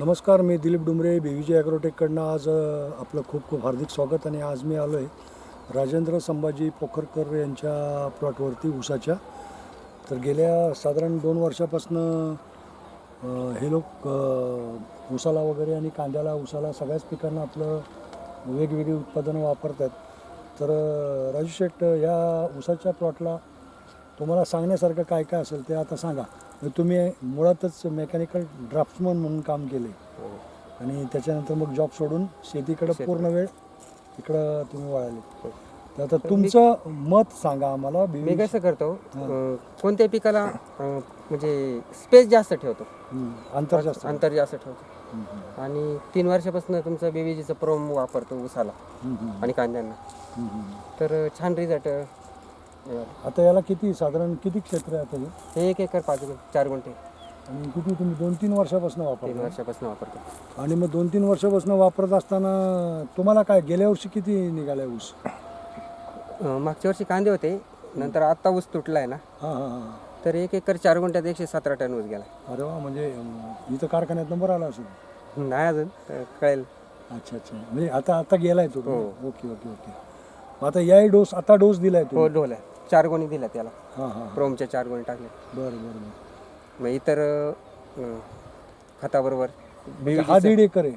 नमस्कार मी दिलीप डुमरे बी ॲग्रोटेककडनं आज आपलं खूप खूप हार्दिक स्वागत आणि आज मी आलो आहे राजेंद्र संभाजी पोखरकर यांच्या प्लॉटवरती ऊसाच्या. तर गेल्या साधारण दोन वर्षापासनं हे लोक उसाला ऊसाला वगैरे आणि कांद्याला ऊसाला सगळ्याच पिकांना आपलं वेगवेगळी उत्पादनं वापरतात. तर राजू शेठ या ऊसाच्या प्लॉटला तुम्हाला सांगण्यासारखं काय काय असेल ते आता सांगा. म्हणजे तुम्ही मुळातच मेकॅनिकल ड्राफ्ट्समन म्हणून काम केले. आणि त्याच्यानंतर मग जॉब सोडून शेतीकडे शेती. पूर्ण वेळ इकडं तुम्ही वळाले. तर आता तुमचं मत सांगा आम्हाला. मी कसं करतो हा. अं, कोणत्याही पिकाला म्हणजे स्पेस जास्त ठेवतो? अंतर जास्त. अंतर जास्त ठेवतो. आणि तीन वर्षापासून तुमचं बेबीजीचं प्रोम वापरतो उसाला आणि कांद्यांना. तर छान रिझल्ट आता याला किती साधारण किती क्षेत्र आहे आता हे? हे एक एकर पाच गुं- चार गुंठे. आणि किती तुम्ही दोन तीन वर्षापासून तीन वापरता वर्षापासून वापरतो. आणि मग दोन तीन वर्षापासून वापरत असताना तुम्हाला काय गेल्या वर्षी किती निघालाय ऊस? अं, मागच्या वर्षी कांदे होते. नंतर आत्ता ऊस तुटलाय ना. हां हां हां. तर एक एकर चार गुंठ्यात एकशे सतरा टन ऊस गेला अरे वा म्हणजे अं, इथं कारखान्यात नंबर आला असेल? नाही अजून तर कळेल. अच्छा अच्छा. म्हणजे आता आता गेलाय तो हो. Okay okay okay. मग आता याही डोस आता डोस दिलाय तो हो ढोल्या चार गोणी दिल्या त्याला हां हां. प्रोमच्या चार गोणी टाकल्या. बरं बरं बरं. मग इतर अं, खताबरोबर म्हणजे हा दीड एकर आहे.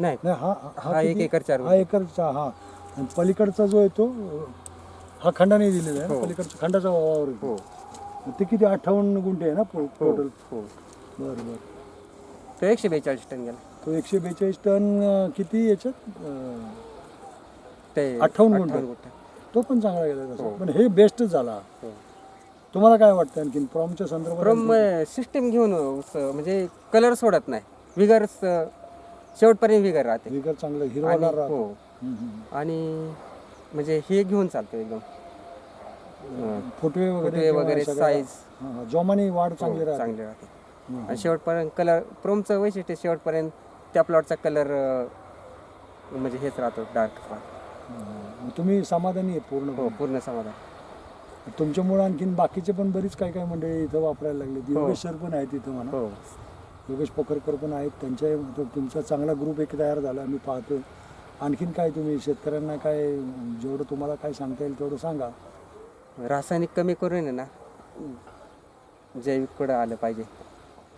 नाही. नाही हा हा एक किती? एकर चार हा एकरचा हा. आणि पलीकडचा जो आहे तो अं, हा खंडाने दिलेला आहे ना? हो. पलीकडचा खंडाचा वावर आहे. हो. मग ते किती? अठ्ठावन्न गुंठे आहे ना हो टोटल हो. बरं बरं. तो एकशे बेचाळीस टन गेला. तो एकशे बेचाळीस टन अं, किती याच्यात? अं, ते अठ्ठावन्न गुंठे. गुंठे. तो पण चांगला गेला तसा हो. पण हे बेस्टच झाला हो. तुम्हाला काय वाटतं आणखीन प्रॉमच्या संदर्भात सिस्टीम घेऊन म्हणजे कलर सोडत नाही विगर स- शेवटपर्यंत विगर राहते विगर चांगलं आणि हिरवागार राहतो हो हम्म, हम्म. आणि म्हणजे हे घेऊन चालतो एकदम फुटवे वगैरे फुटवे किंवा वगैरे सगळ्या- साईज हा, हा. जोमाने वाढ चांगली राहते चांगले राहते. आणि शेवटपर्यंत कलर प्रोमचं वैशिष्ट्य शेवटपर्यंत त्या प्लॉटचा कलर म्हणजे हेच राहतो डार्क हा. तुम्ही समाधानी आहे पूर्ण हो पूर्ण समाधान. तुमच्यामुळे आणखीन बाकीचे पण बरीच काय काय मंडळी इथं वापरायला लागले. हो. योगेश सर पण आहेत इथं म्हणा. हो. योगेश पोखरकर पण आहेत. त्यांच्या तो तुमचा चांगला ग्रुप एक तयार झाला आम्ही पाहतो आणखीन काय तुम्ही शेतकऱ्यांना काय जेवढं तुम्हाला काय सांगता येईल तेवढं सांगा. रासायनिक कमी करून आहे ना जैविक कडं आलं पाहिजे.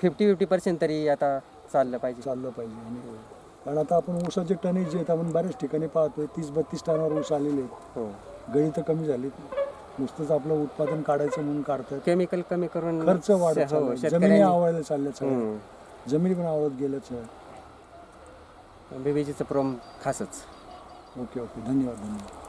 फिफ्टी फिफ्टी पर्सेंट तरी आता चाललं पाहिजे. चाललं पाहिजे आणि कारण आता आपण ऊसाचे टनेज जे आहेत आपण बऱ्याच ठिकाणी पाहतोय तीस बत्तीस टनावर ऊस आलेले आहेत. हो. गळी तर कमी झाली. नुसतंच आपलं उत्पादन काढायचं म्हणून काढतात. केमिकल कमी करून खर्च वाढत हो, चाललाय. जमिनी आवळायला सगळ्या. हम्म. जमिनी पण आवळत गेल्याच बीबीजीचं प्रोम खासच. Okay okay. धन्यवाद धन्यवाद.